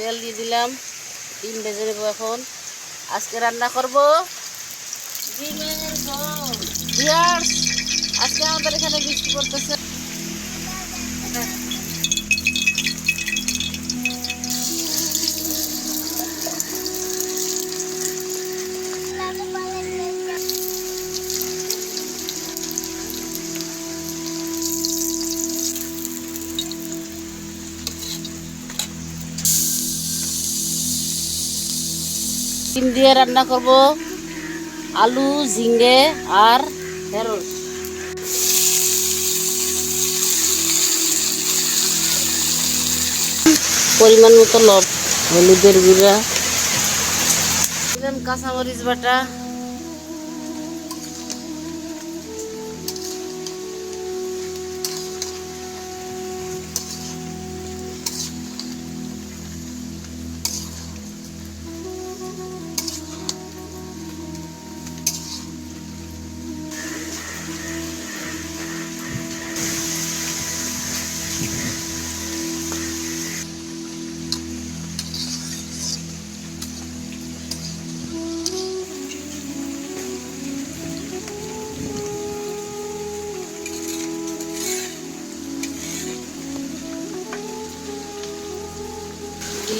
তেল দিয়ে দিলাম। ডিম ভেজে নেব এখন। আজকে রান্না করব ডিমের আজকে আমাদের এখানে বৃষ্টি পড়তেছে। ডিম দিয়ে রান্না করব। আলু ঝিঙ্গে আর ঢেঁড়স। পরিমাণ মতো লব হলুদের গুঁড়া দিলাম কাঁচামরিচ বাটা।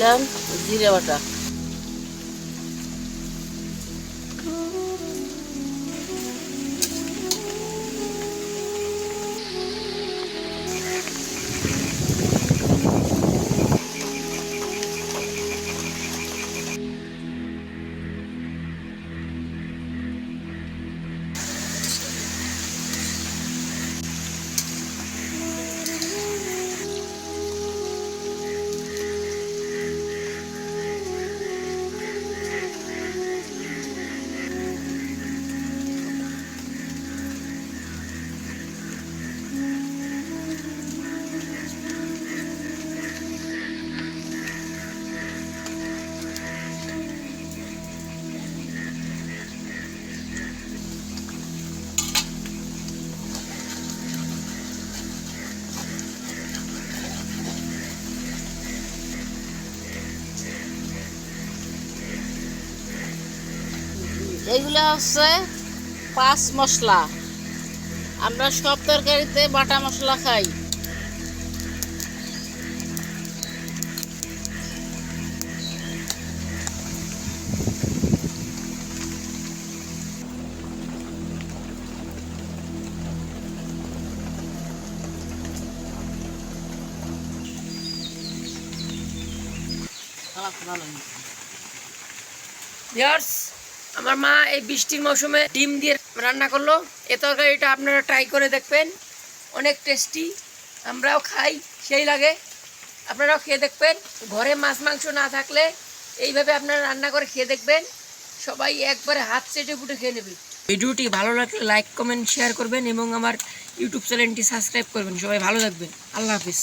দিলাম জিরে বাটা। এইগুলো হচ্ছে পাঁচ মশলা। আমরা সব তরকারিতে বাটা মশলা খাই। আমার মা এই বৃষ্টির মৌসুমে ডিম দিয়ে রান্না করল। এ তরকারিটা আপনারা ট্রাই করে দেখবেন। অনেক টেস্টি আমরাও খাই, সেই লাগে। আপনারাও খেয়ে দেখবেন। ঘরে মাছ মাংস না থাকলে এইভাবে আপনারা রান্না করে খেয়ে দেখবেন। সবাই একবারে হাত চেটে ফুটে খেয়ে নেবে। ভিডিওটি ভালো লাগলে লাইক কমেন্ট শেয়ার করবেন এবং আমার ইউটিউব চ্যানেলটি সাবস্ক্রাইব করবেন। সবাই ভালো থাকবেন। আল্লাহ হাফিজ।